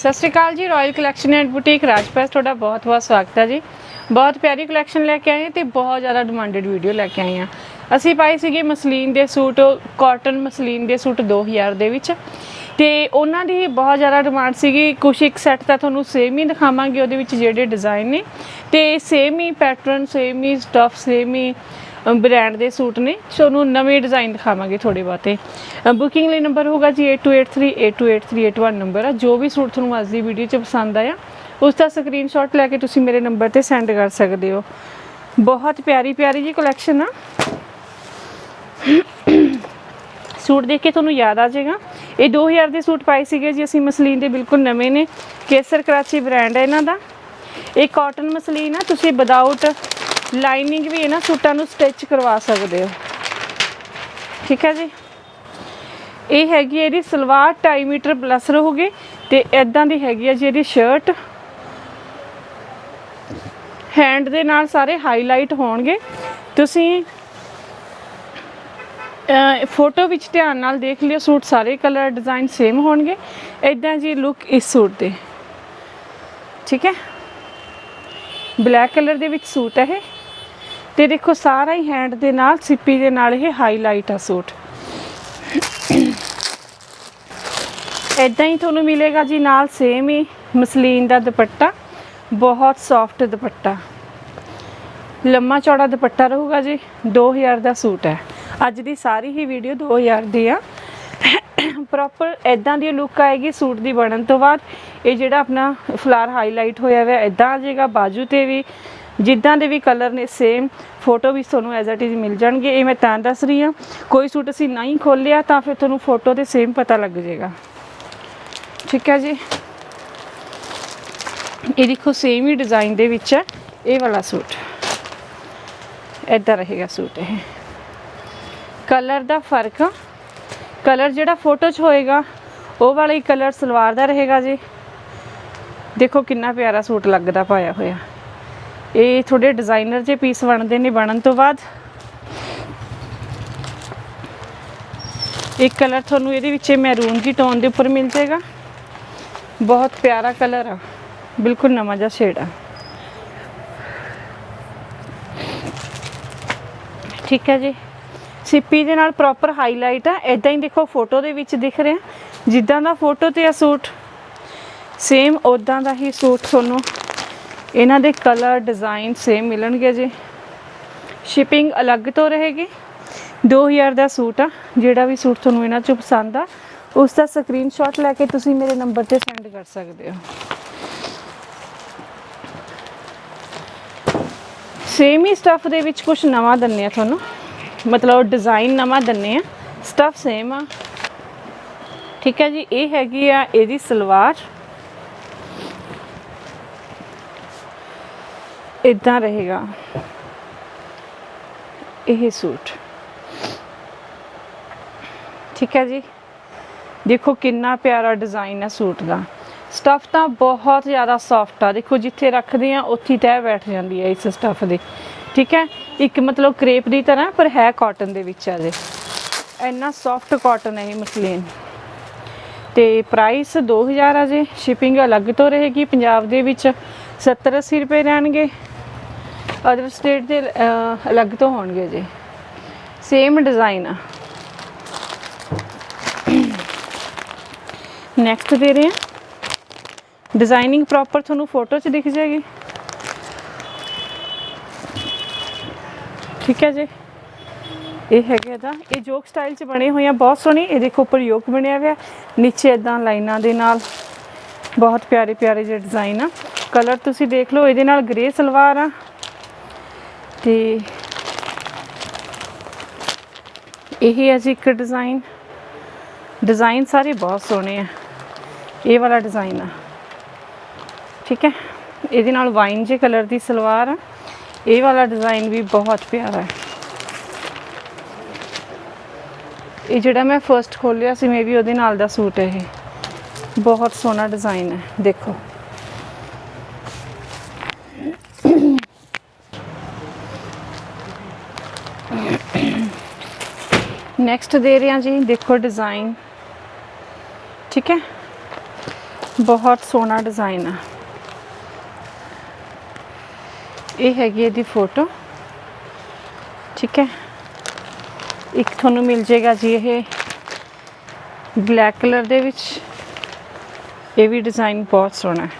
ਸਤਿ ਸ਼੍ਰੀ ਅਕਾਲ ਜੀ royal collection and boutique Rajpas ਤੁਹਾਡਾ ਬਹੁਤ ਬਹੁਤ ਸਵਾਗਤ ਹੈ ਜੀ। ਬਹੁਤ ਪਿਆਰੀ ਕਲੈਕਸ਼ਨ ਲੈ ਕੇ ਆਏ ਹਾਂ ਤੇ ਬਹੁਤ ਜ਼ਿਆਦਾ ਡਿਮਾਂਡਡ ਵੀਡੀਓ ਲੈ ਕੇ ਆਏ ਹਾਂ। ਅਸੀਂ ਪਾਏ ਸੀਗੇ ਮਸਲੀਨ ਦੇ ਸੂਟ ਕਾਟਨ ਮਸਲੀਨ ਦੇ ਸੂਟ 2000 ਦੇ ਵਿੱਚ। ਤੇ ਉਹਨਾਂ ਦੀ ਬਹੁਤ ਜ਼ਿਆਦਾ ਡਿਮਾਂਡ ਸੀਗੀ, ਕੁਛ ਇੱਕ ਸੈੱਟ ਤਾਂ ਤੁਹਾਨੂੰ ਸੇਮ ਹੀ ਦਿਖਾਵਾਂਗੇ, ਉਹਦੇ ਵਿੱਚ ਜਿਹੜੇ ਡਿਜ਼ਾਈਨ ਨੇ। ਤੇ ਸੇਮ ਹੀ ਪੈਟਰਨ ਸੇਮ ਹੀ ਸਟਫ ਸੇਮ ਹੀ ਬ੍ਰਾਂਡ ਦੇ ਸੂਟ ਨੇ। ਤੁਹਾਨੂੰ ਨਵੇਂ ਡਿਜ਼ਾਈਨ ਦਿਖਾਵਾਂਗੇ ਥੋੜੇ ਬਾਤੇ ਬੁਕਿੰਗ ਲਈ ਨੰਬਰ ਹੋਗਾ ਜੀ 8283828381 ਨੰਬਰ ਆ। ਜੋ ਵੀ ਸੂਟ ਤੁਹਾਨੂੰ ਅੱਜ ਦੀ ਵੀਡੀਓ 'ਚ ਪਸੰਦ ਆਇਆ, ਉਸ ਦਾ ਸਕਰੀਨਸ਼ਾਟ ਲੈ ਕੇ ਤੁਸੀਂ ਮੇਰੇ ਨੰਬਰ ਤੇ ਸੈਂਡ ਕਰ ਸਕਦੇ ਹੋ। ਬਹੁਤ ਪਿਆਰੀ ਪਿਆਰੀ ਜੀ ਕਲੈਕਸ਼ਨ ਆ। ਸੂਟ ਦੇਖ ਕੇ ਤੁਹਾਨੂੰ ਯਾਦ ਆ ਜਾਏਗਾ। ਇਹ 2000 ਦੇ ਸੂਟ ਪਾਏ ਸੀਗੇ ਜੀ, ਅਸੀਂ ਮਸਲੀਨ ਦੇ ਬਿਲਕੁਲ ਨਵੇਂ ਨੇ। ਕੇਸਰ ਕਰਾਚੀ ਬ੍ਰਾਂਡ ਹੈ ਇਹਨਾਂ ਦਾ। ਇਹ ਕਾਟਨ ਮਸਲੀਨ ਆ। ਤੁਸੀਂ ਵਿਦਆਊਟ ਲਾਈਨਿੰਗ ਵੀ ਇਹਨਾਂ ਸੂਟਾਂ ਨੂੰ ਸਟਿਚ ਕਰਵਾ ਸਕਦੇ ਹੋ। ਠੀਕ ਹੈ ਜੀ? ਇਹ ਹੈਗੀ ਹੈ ਇਹਦੀ ਸਲਵਾਰ 2.5 ਮੀਟਰ ਪਲੱਸ ਰਹੂਗੀ ਤੇ ਇਦਾਂ ਦੀ ਹੈਗੀ ਹੈ ਜੀ ਇਹਦੀ ਸ਼ਰਟ ਹੈਂਡ ਦੇ ਨਾਲ ਸਾਰੇ ਹਾਈਲਾਈਟ ਹੋਣਗੇ। ਤੁਸੀਂ ਫੋਟੋ ਵਿੱਚ ਧਿਆਨ ਨਾਲ ਦੇਖ ਲਿਓ, ਸੂਟ ਸਾਰੇ ਕਲਰ ਡਿਜ਼ਾਈਨ ਸੇਮ ਹੋਣਗੇ। ਇਦਾਂ ਜੀ ਲੁੱਕ ਇਸ ਸੂਟ ਦੇ। ਠੀਕ ਹੈ? ਬਲੈਕ ਕਲਰ ਦੇ ਵਿੱਚ ਸੂਟ ਹੈ ਇਹ। ਤੇ ਦੇਖੋ ਸਾਰਾ ਹੀ ਹੈਂਡ ਦੇ ਨਾਲ, ਸਿੱਪੀ ਦੇ ਨਾਲ ਇਹ ਹਾਈਲਾਈਟ ਆ ਸੂਟ। ਇਦਾਂ ਹੀ ਤੁਹਾਨੂੰ ਮਿਲੇਗਾ ਜੀ ਨਾਲ ਸੇਮ ਹੀ ਮਸਲੀਨ ਦਾ ਦੁਪੱਟਾ, ਬਹੁਤ ਸੌਫਟ ਦੁਪੱਟਾ। ਲੰਮਾ ਚੌੜਾ ਦੁਪੱਟਾ ਰਹੂਗਾ ਜੀ 2000 ਦਾ ਸੂਟ ਹੈ। ਅੱਜ ਦੀ ਸਾਰੀ ਹੀ ਵੀਡੀਓ 2000 ਦੀ ਆ। ਪ੍ਰੋਪਰ ਇਦਾਂ ਦੀ ਲੁੱਕ ਆਏਗੀ ਸੂਟ ਦੀ ਬਣਨ ਤੋਂ ਬਾਅਦ। ਇਹ ਜਿਹੜਾ ਆਪਣਾ ਫਲਾਰ ਹਾਈਲਾਈਟ ਹੋਇਆ ਹੋਇਆ ਇਦਾਂ ਆ ਜਾਏਗਾ, ਬਾਜੂ ਤੇ ਵੀ। ਜਿੱਦਾਂ ਦੇ ਵੀ ਕਲਰ ਨੇ ਸੇਮ ਫੋਟੋ ਵੀ ਤੁਹਾਨੂੰ ਐਜ਼ ਇਟ ਇਜ਼ ਮਿਲ ਜਾਣਗੇ। ਇਹ ਮੈਂ ਤਾਂ ਦੱਸ ਰਹੀ ਹਾਂ, ਕੋਈ ਸੂਟ ਅਸੀਂ ਨਹੀਂ ਖੋਲਿਆ ਤਾਂ ਫਿਰ ਤੁਹਾਨੂੰ ਫੋਟੋ ਤੇ ਸੇਮ ਪਤਾ ਲੱਗ ਜਾਏਗਾ। ਠੀਕ ਹੈ ਜੀ? ਇਹ ਦੇਖੋ ਸੇਮ ਹੀ ਡਿਜ਼ਾਈਨ ਦੇ ਵਿੱਚ ਹੈ, ਇਹ ਵਾਲਾ ਸੂਟ ਇਦਾਂ ਰਹੇਗਾ ਸੂਟ ਇਹ। ਕਲਰ ਦਾ ਫ਼ਰਕ ਕਲਰ ਜਿਹੜਾ ਫੋਟੋ 'ਚ ਹੋਏਗਾ, ਉਹ ਵਾਲਾ ਹੀ ਕਲਰ ਸਲਵਾਰ ਦਾ ਰਹੇਗਾ ਜੀ। ਦੇਖੋ ਕਿੰਨਾ ਪਿਆਰਾ ਸੂਟ ਲੱਗਦਾ, ਪਾਇਆ ਹੋਇਆ। ਇਹ ਥੋੜੇ ਡਿਜ਼ਾਈਨਰ ਜੇ ਪੀਸ ਬਣਦੇ ਨੇ ਬਣਨ ਤੋਂ ਬਾਅਦ। ਇੱਕ ਕਲਰ ਤੁਹਾਨੂੰ ਇਹਦੇ ਵਿੱਚ ਮੈਰੂਨ ਜੀ ਟੋਨ ਦੇ ਉੱਪਰ ਮਿਲ ਜਾਏਗਾ। ਬਹੁਤ ਪਿਆਰਾ ਕਲਰ ਆ। ਬਿਲਕੁਲ ਨਵਾਂ ਜਿਹਾ ਸ਼ੇਡ ਆ। ਠੀਕ ਹੈ ਜੀ। ਸਿੱਪੀ ਦੇ ਨਾਲ ਪ੍ਰੋਪਰ ਹਾਈਲਾਈਟ ਆ। ਇਦਾਂ ਹੀ ਦੇਖੋ ਫੋਟੋ ਦੇ ਵਿੱਚ ਦਿਖ ਰਿਹਾ। ਜਿੱਦਾਂ ਦਾ ਫੋਟੋ ਤੇ ਆ ਸੂਟ ਸੇਮ ਉਦਾਂ ਦਾ ਹੀ ਸੂਟ ਤੁਹਾਨੂੰ ਇਹਨਾਂ ਦੇ ਕਲਰ ਡਿਜ਼ਾਈਨ ਸੇਮ ਮਿਲਣਗੇ ਜੀ। ਸ਼ਿਪਿੰਗ ਅਲੱਗ ਤੋਂ ਰਹੇਗੀ। 2000 ਦਾ ਸੂਟ ਆ, ਜਿਹੜਾ ਵੀ ਸੂਟ ਤੁਹਾਨੂੰ ਇਹਨਾਂ ਚੋਂ ਪਸੰਦ ਆ, ਉਸ ਦਾ ਸਕਰੀਨਸ਼ਾਟ ਲੈ ਕੇ ਤੁਸੀਂ ਮੇਰੇ ਨੰਬਰ ਤੇ ਸੈਂਡ ਕਰ ਸਕਦੇ ਹੋ। ਸੇਮ ਹੀ ਸਟਫ ਦੇ ਵਿੱਚ ਕੁਝ ਨਵਾਂ ਦੰਨੇ ਆ ਤੁਹਾਨੂੰ। ਮਤਲਬ ਡਿਜ਼ਾਈਨ ਨਵਾਂ ਦੰਨੇ ਆ। ਸਟਫ ਸੇਮ ਆ। ਠੀਕ ਹੈ ਜੀ, ਇਹ ਹੈਗੀ ਆ ਇਹਦੀ ਸਲਵਾਰ। ਇਦਾਂ ਰਹੇਗਾ। ਇਹ ਸੂਟ। ਠੀਕ ਹੈ ਜੀ? ਦੇਖੋ ਕਿੰਨਾ ਪਿਆਰਾ ਡਿਜ਼ਾਈਨ ਹੈ ਸੂਟ ਦਾ। ਸਟਫ ਤਾਂ ਬਹੁਤ ਜ਼ਿਆਦਾ ਸੌਫਟ ਆ। ਦੇਖੋ ਜਿੱਥੇ ਰੱਖਦੇ ਆ, ਉੱਥੇ ਹੀ ਬੈਠ ਜਾਂਦੀ ਹੈ ਇਸ ਸਟਫ ਦੇ। ਠੀਕ ਹੈ? ਇੱਕ ਮਤਲਬ ਕ੍ਰੇਪ ਦੀ ਤਰ੍ਹਾਂ, ਪਰ ਹੈ ਕਾਟਨ ਦੇ ਵਿੱਚ ਆ ਜੇ। ਇੰਨਾ ਸੌਫਟ ਕਾਟਨ ਹੈ ਇਹ ਮਸਲੀਨ। ਤੇ ਪ੍ਰਾਈਸ 2000 ਆ ਜੇ। ਸ਼ਿਪਿੰਗ ਅਲੱਗ ਤੋਂ ਰਹੇਗੀ ਪੰਜਾਬ ਦੇ ਵਿੱਚ। 70 80 ਰੁਪਏ ਰਹਿਣਗੇ। ਅਦਰ ਸਟੇਟ ਦੇ ਅਲੱਗ ਤੋਂ ਹੋਣਗੇ ਜੀ। ਸੇਮ ਡਿਜ਼ਾਈਨ ਆ। ਨੈਕਸਟ ਦੇ ਰਹੇ ਹਾਂ ਡਿਜ਼ਾਈਨਿੰਗ ਪ੍ਰੋਪਰ ਤੁਹਾਨੂੰ ਫੋਟੋ 'ਚ ਦਿਖ ਜਾਏਗੀ। ਠੀਕ ਹੈ ਜੀ। ਇਹ ਹੈਗੇ ਇਹਦਾ ਇਹ ਜੋਕ ਸਟਾਈਲ 'ਚ ਬਣੇ ਹੋਏ ਆ, ਬਹੁਤ ਸੋਹਣੇ। ਇਹ ਦੇਖੋ ਉੱਪਰ ਯੋਕ ਬਣਿਆ ਹੋਇਆ। ਨੀਚੇ ਇਦਾਂ ਲਾਈਨਾਂ ਦੇ ਨਾਲ। ਬਹੁਤ ਪਿਆਰੇ ਪਿਆਰੇ ਜਿਹੇ ਡਿਜ਼ਾਈਨ ਆ। ਕਲਰ ਤੁਸੀਂ ਦੇਖ ਲਓ, ਇਹਦੇ ਨਾਲ ਗ੍ਰੇ ਸਲਵਾਰ ਆ। ਤੇ ਇਹ ਹੈ ਜੀ ਇੱਕ ਡਿਜ਼ਾਈਨ ਡਿਜ਼ਾਈਨ ਸਾਰੇ ਬਹੁਤ ਸੋਹਣੇ ਆ। ਇਹ ਵਾਲਾ ਡਿਜ਼ਾਈਨ ਆ। ਠੀਕ ਹੈ? ਇਹਦੇ ਨਾਲ ਵਾਈਨ ਜੇ ਕਲਰ ਦੀ ਸਲਵਾਰ ਆ। ਇਹ ਵਾਲਾ ਡਿਜ਼ਾਈਨ ਵੀ ਬਹੁਤ ਪਿਆਰਾ ਹੈ। ਇਹ ਜਿਹੜਾ ਮੈਂ ਫਰਸਟ ਖੋਲਿਆ ਸੀ ਮੇਬੀ ਉਹਦੇ ਨਾਲ ਦਾ ਸੂਟ ਹੈ ਇਹ। ਬਹੁਤ ਸੋਹਣਾ ਡਿਜ਼ਾਈਨ ਹੈ। ਦੇਖੋ। ਨੈਕਸਟ ਦੇ ਰਹੇ ਹਾਂ ਜੀ, ਦੇਖੋ ਡਿਜ਼ਾਈਨ ਠੀਕ ਹੈ? ਬਹੁਤ ਸੋਹਣਾ ਡਿਜ਼ਾਈਨ ਆ। ਇਹ ਹੈਗੀ ਇਹਦੀ ਫੋਟੋ ਠੀਕ ਹੈ? ਇੱਕ ਤੁਹਾਨੂੰ ਮਿਲ ਜਾਏਗਾ ਜੀ ਇਹ ਬਲੈਕ ਕਲਰ ਦੇ ਵਿੱਚ। ਇਹ ਵੀ ਡਿਜ਼ਾਈਨ ਬਹੁਤ ਸੋਹਣਾ ਹੈ।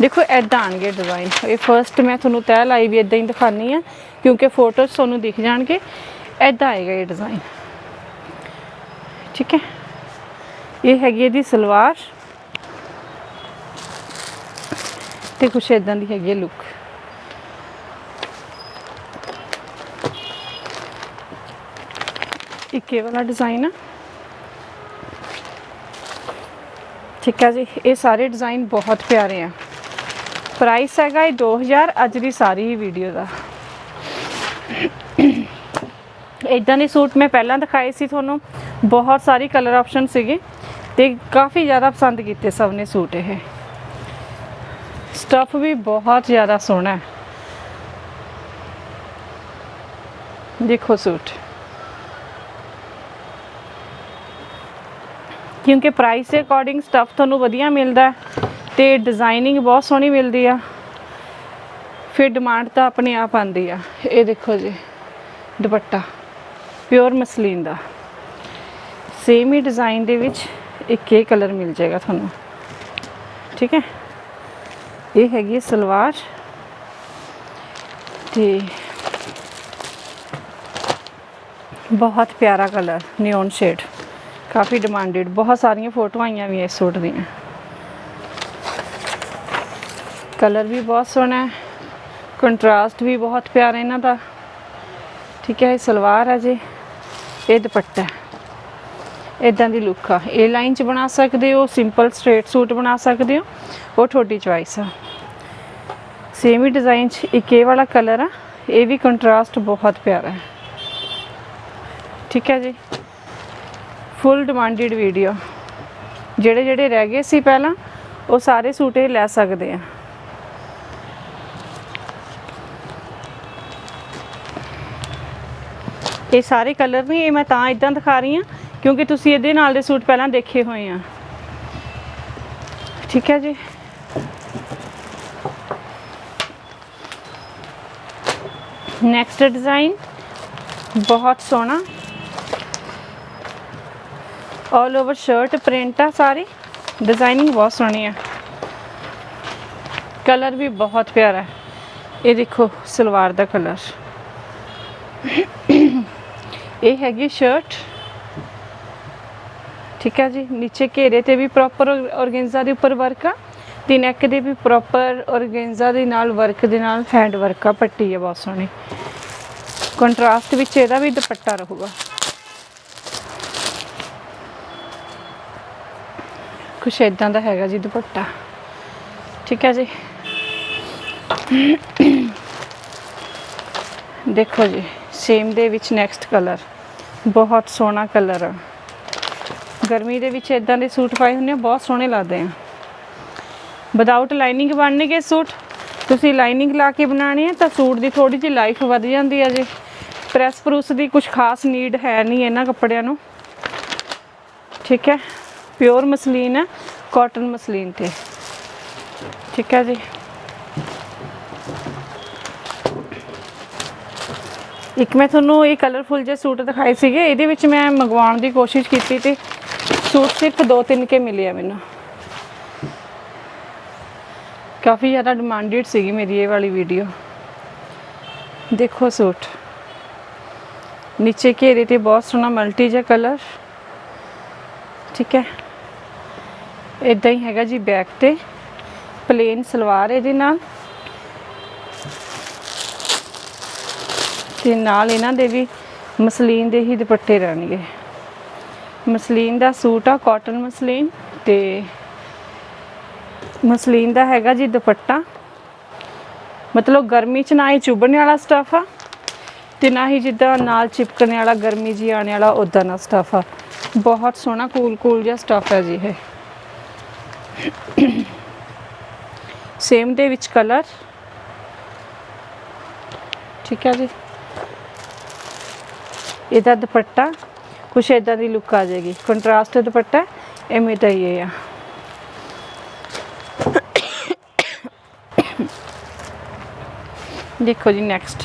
ਦੇਖੋ ਐਦਾਂ ਆਣਗੇ ਡਿਜ਼ਾਈਨ ਇਹ ਫਰਸਟ ਮੈਂ ਤੁਹਾਨੂੰ ਤੈਅ ਲਾਈ ਵੀ ਇਦਾਂ ਹੀ ਦਿਖਾਨੀ ਆ ਕਿਉਂਕਿ ਫੋਟੋਜ਼ ਤੁਹਾਨੂੰ ਦਿਖ ਜਾਣਗੇ। ਐਦਾਂ ਆਏਗਾ ਇਹ ਡਿਜ਼ਾਈਨ ਠੀਕ ਹੈ। ਇਹ ਹੈਗੀ ਇਹਦੀ ਸਲਵਾਰ ਤੇ ਕੁਛ ਇਦਾਂ ਦੀ ਹੈਗੀ ਲੁੱਕ ਇੱਕ ਇਹ ਵਾਲਾ ਡਿਜ਼ਾਈਨ ਆ। ਠੀਕ ਹੈ ਜੀ, ਇਹ ਸਾਰੇ ਡਿਜ਼ਾਈਨ ਬਹੁਤ ਪਿਆਰੇ ਆ। ਪ੍ਰਾਈਸ ਹੈਗਾ ਇਹ 2000 ਅੱਜ ਦੀ ਸਾਰੀ ਹੀ ਵੀਡੀਓ ਦਾ। ਇਦਾਂ ਦੇ ਸੂਟ ਮੈਂ ਪਹਿਲਾਂ ਦਿਖਾਏ ਸੀ ਤੁਹਾਨੂੰ। ਬਹੁਤ ਸਾਰੀ ਕਲਰ ਆਪਸ਼ਨ ਸੀਗੇ ਤੇ ਕਾਫੀ ਜ਼ਿਆਦਾ ਪਸੰਦ ਕੀਤੇ ਸਭ ਨੇ ਸੂਟ ਇਹ ਸਟਫ ਵੀ ਬਹੁਤ ਜ਼ਿਆਦਾ ਸੋਹਣਾ ਹੈ ਦੇਖੋ ਸੂਟ ਕਿਉਂਕਿ ਪ੍ਰਾਈਸ ਦੇ ਅਕੋਰਡਿੰਗ ਸਟਫ ਤੁਹਾਨੂੰ ਵਧੀਆ ਮਿਲਦਾ ਹੈ ਤੇ ਡਿਜ਼ਾਈਨਿੰਗ ਬਹੁਤ ਸੋਹਣੀ ਮਿਲਦੀ ਆ ਫਿਰ ਡਿਮਾਂਡ ਤਾਂ ਆਪਣੇ ਆਪ ਆਂਦੀ ਆ ਇਹ ਦੇਖੋ ਜੀ ਦੁਪੱਟਾ ਪਿਓਰ ਮਸਲੀਨ ਦਾ ਸੇਮ ਹੀ ਡਿਜ਼ਾਈਨ ਦੇ ਵਿੱਚ ਇੱਕ ਇਹ ਕਲਰ ਮਿਲ ਜਾਏਗਾ ਤੁਹਾਨੂੰ। ਠੀਕ ਹੈ? ਇਹ ਹੈਗੀ ਸਲਵਾਰ। ਤੇ ਬਹੁਤ ਪਿਆਰਾ ਕਲਰ ਨਿਓਨ ਸ਼ੇਡ ਕਾਫੀ ਡਿਮਾਂਡਡ ਬਹੁਤ ਸਾਰੀਆਂ ਫੋਟੋਆਂ ਆਈਆਂ ਵੀ ਇਸ ਸੂਟ ਦੀਆਂ। ਕਲਰ ਵੀ ਬਹੁਤ ਸੋਹਣਾ ਹੈ ਕੰਟਰਾਸਟ ਵੀ ਬਹੁਤ ਪਿਆਰਾ ਇਹਨਾਂ ਦਾ। ਠੀਕ ਹੈ, ਇਹ ਸਲਵਾਰ ਹੈ ਜੀ, ਇਹ ਦੁਪੱਟਾ ਇਦਾਂ ਦੀ ਲੁੱਕ ਆ। ਇਹ ਲਾਈਨ ਚ ਬਣਾ ਸਕਦੇ ਹੋ ਸਿੰਪਲ ਸਟ੍ਰੇਟ ਸੂਟ ਬਣਾ ਸਕਦੇ ਹੋ, ਉਹ ਤੁਹਾਡੀ ਚੁਆਇਸ ਆ। ਸੇਮ ਹੀ ਡਿਜ਼ਾਈਨ ਚ ਇੱਕ ਇਹ ਵਾਲਾ ਕਲਰ ਆ, ਇਹ ਵੀ ਕੰਟਰਾਸਟ ਬਹੁਤ ਪਿਆਰਾ ਹੈ। ਠੀਕ ਹੈ ਜੀ? ਫੁੱਲ ਡਿਮਾਂਡਡ ਵੀਡੀਓ ਜਿਹੜੇ ਜਿਹੜੇ ਰਹਿ ਗਏ ਸੀ ਪਹਿਲਾਂ, ਉਹ ਸਾਰੇ ਸੂਟ ਇਹ ਲੈ ਸਕਦੇ ਆ। ਇਹ ਸਾਰੇ ਕਲਰ ਨਹੀਂ ਇਹ ਮੈਂ ਤਾਂ ਇਦਾਂ ਦਿਖਾ ਰਹੀ ਹਾਂ। ਕਿਉਂਕਿ ਤੁਸੀਂ ਇਹਦੇ ਨਾਲ ਦੇ ਸੂਟ ਪਹਿਲਾਂ ਦੇਖੇ ਹੋਏ ਆ। ਠੀਕ ਹੈ ਜੀ। ਨੈਕਸਟ ਡਿਜ਼ਾਈਨ ਬਹੁਤ ਸੋਹਣਾ। ਆਲ ਓਵਰ ਸ਼ਰਟ ਪ੍ਰਿੰਟ ਆ ਸਾਰੀ। ਡਿਜ਼ਾਈਨਿੰਗ ਬਹੁਤ ਸੋਹਣੀ ਆ। ਕਲਰ ਵੀ ਬਹੁਤ ਪਿਆਰਾ ਹੈ। ਇਹ ਦੇਖੋ, ਸਲਵਾਰ ਦਾ ਕਲਰ ਇਹ ਹੈਗੀ ਸ਼ਰਟ ਠੀਕ ਹੈ ਜੀ। ਨੀਚੇ ਘੇਰੇ ਤੇ ਵੀ ਪ੍ਰੋਪਰ ਔਰਗੈਂਜ਼ਾ ਦੇ ਉੱਪਰ ਵਰਕ ਆ ਤੇ ਨੈਕ ਦੇ ਵੀ ਪ੍ਰੋਪਰ ਔਰਗੈਂਜ਼ਾ ਦੇ ਨਾਲ ਵਰਕ ਦੇ ਨਾਲ ਹੈਂਡ ਵਰਕ ਆ, ਪੱਟੀ ਹੈ ਬਹੁਤ ਸੋਹਣੀ। ਕੰਟਰਾਸਟ ਵਿੱਚ ਇਹਦਾ ਵੀ ਦੁਪੱਟਾ ਰਹੂਗਾ। ਕੁਛ ਇਦਾਂ ਦਾ ਹੈਗਾ ਜੀ ਦੁਪੱਟਾ। ਠੀਕ ਹੈ ਜੀ। ਦੇਖੋ ਜੀ ਸੇਮ ਦੇ ਵਿੱਚ ਨੈਕਸਟ ਕਲਰ ਬਹੁਤ ਸੋਹਣਾ ਕਲਰ ਆ। ਗਰਮੀ ਦੇ ਵਿੱਚ ਇਦਾਂ ਦੇ ਸੂਟ ਪਾਏ ਹੁੰਦੇ ਆ, ਬਹੁਤ ਸੋਹਣੇ ਲੱਗਦੇ ਆ। ਵਿਦਆਊਟ ਲਾਈਨਿੰਗ ਬਣਨਗੇ ਸੂਟ, ਤੁਸੀਂ ਲਾਈਨਿੰਗ ਲਾ ਕੇ ਬਣਾਣੇ ਆ, ਤਾਂ ਸੂਟ ਦੀ ਥੋੜੀ ਜਿਹੀ ਲਾਈਫ ਵੱਧ ਜਾਂਦੀ ਆ ਜੀ। ਪ੍ਰੈਸ ਪ੍ਰੂਸ ਦੀ ਕੁਝ ਖਾਸ ਨੀਡ ਹੈ ਨਹੀਂ ਇਹਨਾਂ ਕੱਪੜਿਆਂ ਨੂੰ। ਠੀਕ ਹੈ? ਪਿਓਰ ਮਸਲੀਨ ਹੈ ਕਾਟਨ ਮਸਲੀਨ ਤੇ। ਠੀਕ ਹੈ ਜੀ? ਇੱਕ ਮੈਂ ਤੁਹਾਨੂੰ ਇਹ ਕਲਰਫੁਲ ਜਿਹੇ ਸੂਟ ਦਿਖਾਏ ਸੀਗੇ, ਇਹਦੇ ਵਿੱਚ ਮੈਂ ਮੰਗਵਾਉਣ ਦੀ ਕੋਸ਼ਿਸ਼ ਕੀਤੀ ਤੇ ਸੂਟ ਸਿਰਫ ਦੋ ਤਿੰਨ ਕੇ ਮਿਲੇ ਆ ਮੈਨੂੰ। ਕਾਫੀ ਜ਼ਿਆਦਾ ਡਿਮਾਂਡਡ ਸੀਗੀ ਮੇਰੀ ਇਹ ਵਾਲੀ ਵੀਡੀਓ ਦੇਖੋ ਸੂਟ। ਨੀਚੇ ਘੇਰੇ ਤੇ ਬਹੁਤ ਸੋਹਣਾ ਮਲਟੀ ਜਿਹਾ ਕਲਰ ਠੀਕ ਹੈ। ਇਦਾਂ ਹੀ ਹੈਗਾ ਜੀ ਬੈਕ ਤੇ। ਪਲੇਨ ਸਲਵਾਰ ਇਹਦੇ ਨਾਲ। ਤੇ ਨਾਲ ਇਹਨਾਂ ਦੇ ਵੀ ਮਸਲੀਨ ਦੇ ਹੀ ਦੁਪੱਟੇ ਰਹਿਣਗੇ। ਮਸਲੀਨ ਦਾ ਸੂਟ ਆ ਕਾਟਨ ਮਸਲੀਨ ਤੇ ਮਸਲੀਨ ਦਾ ਹੈਗਾ ਜੀ ਦੁਪੱਟਾ। ਮਤਲਬ ਗਰਮੀ ਚ ਨਾ ਹੀ ਚੁਭਣ ਵਾਲਾ ਸਟਫ ਆ ਤੇ ਨਾ ਹੀ ਜਿੱਦਾਂ ਨਾਲ ਚਿਪਕਣ ਵਾਲਾ, ਗਰਮੀ ਜੀ ਆਣੇ ਵਾਲਾ ਉਦਾਂ ਦਾ ਸਟਫ ਆ। ਬਹੁਤ ਸੋਹਣਾ ਕੂਲ ਕੂਲ ਜਿਹਾ ਸਟਫ ਹੈ ਜੀ ਇਹ। ਸੇਮ ਦੇ ਵਿੱਚ ਕਲਰ ਠੀਕ ਹੈ ਜੀ। ਇਹਦਾ ਦੁਪੱਟਾ। ਕੁਛ ਇਦਾਂ ਦੀ ਲੁੱਕ ਆ ਜਾਏਗੀ। ਕੰਟਰਾਸਟ ਦੁਪੱਟਾ, ਐਵੇਂ ਤਾਂ ਹੀ ਆ। ਦੇਖੋ ਜੀ ਨੈਕਸਟ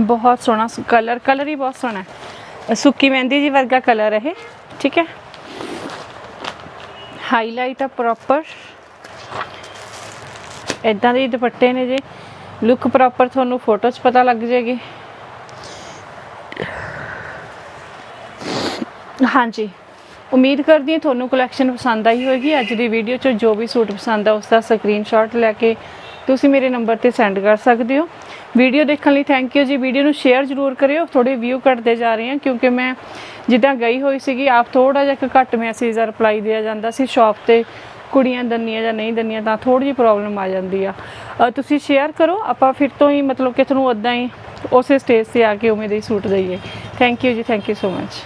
ਬਹੁਤ ਸੋਹਣਾ ਕਲਰ ਕਲਰ ਹੀ ਬਹੁਤ ਸੋਹਣਾ ਹੈ। ਸੁੱਕੀ ਮਹਿੰਦੀ ਜੀ ਵਰਗਾ ਕਲਰ ਹੈ ਠੀਕ ਹੈ? ਹਾਈਲਾਈਟ ਆ ਪ੍ਰੋਪਰ ਇਦਾਂ ਦੇ ਦੁਪੱਟੇ ਨੇ ਜੀ। ਲੁੱਕ ਪ੍ਰੋਪਰ ਤੁਹਾਨੂੰ ਫੋਟੋ 'ਚ ਪਤਾ ਲੱਗ ਜਾਏਗੀ। ਹਾਂਜੀ। ਉਮੀਦ ਕਰਦੀ ਹਾਂ ਤੁਹਾਨੂੰ ਕਲੈਕਸ਼ਨ ਪਸੰਦ ਆਈ ਹੋਵੇਗੀ। ਅੱਜ ਦੀ ਵੀਡੀਓ 'ਚ ਜੋ ਵੀ ਸੂਟ ਪਸੰਦ ਆ ਉਸ ਦਾ ਸਕਰੀਨਸ਼ਾਟ ਲੈ ਕੇ ਤੁਸੀਂ ਮੇਰੇ ਨੰਬਰ ਤੇ ਸੈਂਡ ਕਰ ਸਕਦੇ ਹੋ। ਵੀਡੀਓ ਦੇਖਣ ਲਈ ਥੈਂਕ ਯੂ ਜੀ। ਵੀਡੀਓ ਨੂੰ ਸ਼ੇਅਰ ਜ਼ਰੂਰ ਕਰਿਓ। ਥੋੜੇ ਵਿਊ ਘਟਦੇ ਜਾ ਰਹੇ ਹਨ ਕਿਉਂਕਿ ਮੈਂ ਜਿੱਦਾਂ ਗਈ ਹੋਈ ਸੀਗੀ, ਆਪ ਥੋੜਾ ਜਿਹਾ ਕੁ ਘੱਟ ਮੈਸੇਜ ਦਾ ਰਿਪਲਾਈ ਦਿਆ ਜਾਂਦਾ ਸੀ। ਸ਼ਾਪ ਤੇ ਕੁੜੀਆਂ ਦੰਨੀਆਂ ਜਾਂ ਨਹੀਂ ਦੰਨੀਆਂ ਤਾਂ ਥੋੜੀ ਜਿਹੀ ਪ੍ਰੋਬਲਮ ਆ ਜਾਂਦੀ ਆ। ਤੁਸੀਂ ਸ਼ੇਅਰ ਕਰੋ। ਆਪਾਂ ਫਿਰ ਤੋਂ ਹੀ ਮਤਲਬ ਕਿ ਤੁਹਾਨੂੰ ਉਦਾਂ ਹੀ ਉਸੇ ਸਟੇਜ ਤੇ ਆ ਕੇ ਉਵੇਂ ਦੇ ਸੂਟ ਦਈਏ। ਥੈਂਕ ਯੂ ਜੀ। Thank you so much